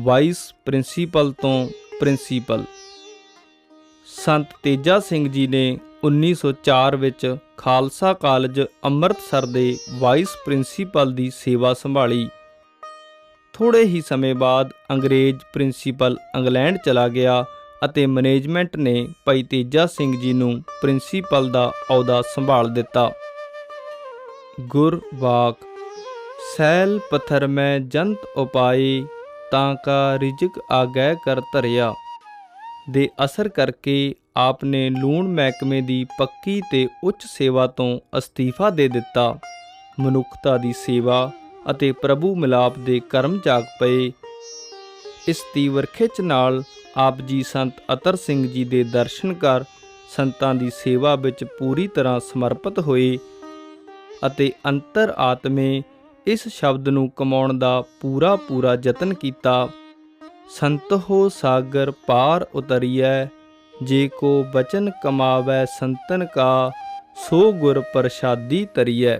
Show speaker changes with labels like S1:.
S1: Vice principal ਤੋਂ principal. ਸੰਤ ਤੇਜਾ ਸਿੰਘ ਜੀ ਨੇ 1904 ਵਿੱਚ ਖਾਲਸਾ ਕਾਲਜ ਅੰਮ੍ਰਿਤਸਰ ਦੇ ਵਾਈਸ ਪ੍ਰਿੰਸੀਪਲ ਦੀ ਸੇਵਾ ਸੰਭਾਲੀ। ਥੋੜੇ ਹੀ ਸਮੇਂ ਬਾਅਦ ਅੰਗਰੇਜ਼ ਪ੍ਰਿੰਸੀਪਲ ਇੰਗਲੈਂਡ ਚਲਾ ਗਿਆ ਅਤੇ ਮੈਨੇਜਮੈਂਟ ਨੇ ਭਾਈ ਤੇਜਾ ਸਿੰਘ ਜੀ ਨੂੰ ਪ੍ਰਿੰਸੀਪਲ ਦਾ ਅਹੁਦਾ ਸੰਭਾਲ ਦਿੱਤਾ। ਗੁਰਵਾਕ ਸੈਲ ਪਥਰ ਮੈਂ ਜੰਤ ਉਪਾਏ ਤਾਂ ਕਾ ਰਿਜਕ ਆਗੈ ਕਰ ਧਰਿਆ। ਦੇ ਅਸਰ ਕਰਕੇ ਆਪ ਨੇ ਲੂਣ ਮਹਿਕਮੇ ਦੀ ਪੱਕੀ ਤੇ ਉੱਚ ਸੇਵਾ ਤੋਂ ਅਸਤੀਫਾ ਦੇ ਦਿੱਤਾ। ਮਨੁੱਖਤਾ ਦੀ ਸੇਵਾ ਅਤੇ ਪ੍ਰਭੂ ਮਿਲਾਪ ਦੇ ਕਰਮ ਜਾਗ ਪਏ। ਇਸ ਤੀਵਰ ਖਿੱਚ ਨਾਲ ਆਪ ਜੀ ਸੰਤ ਅਤਰ ਸਿੰਘ ਜੀ ਦੇ ਦਰਸ਼ਨ ਕਰ ਸੰਤਾਂ ਦੀ ਸੇਵਾ ਵਿੱਚ ਪੂਰੀ ਤਰ੍ਹਾਂ ਸਮਰਪਿਤ ਹੋਏ ਅਤੇ ਅੰਤਰ ਆਤਮੇ ਇਸ ਸ਼ਬਦ ਨੂੰ ਕਮਾਉਣ ਦਾ ਪੂਰਾ ਪੂਰਾ ਯਤਨ ਕੀਤਾ। ਸੰਤ ਹੋ ਸਾਗਰ ਪਾਰ ਉਤਰੀਐ, ਜੇ ਕੋ ਬਚਨ ਕਮਾਵੈ ਸੰਤਨ ਕਾ, ਸੋ ਗੁਰ ਪ੍ਰਸਾਦੀ ਤਰੀਐ।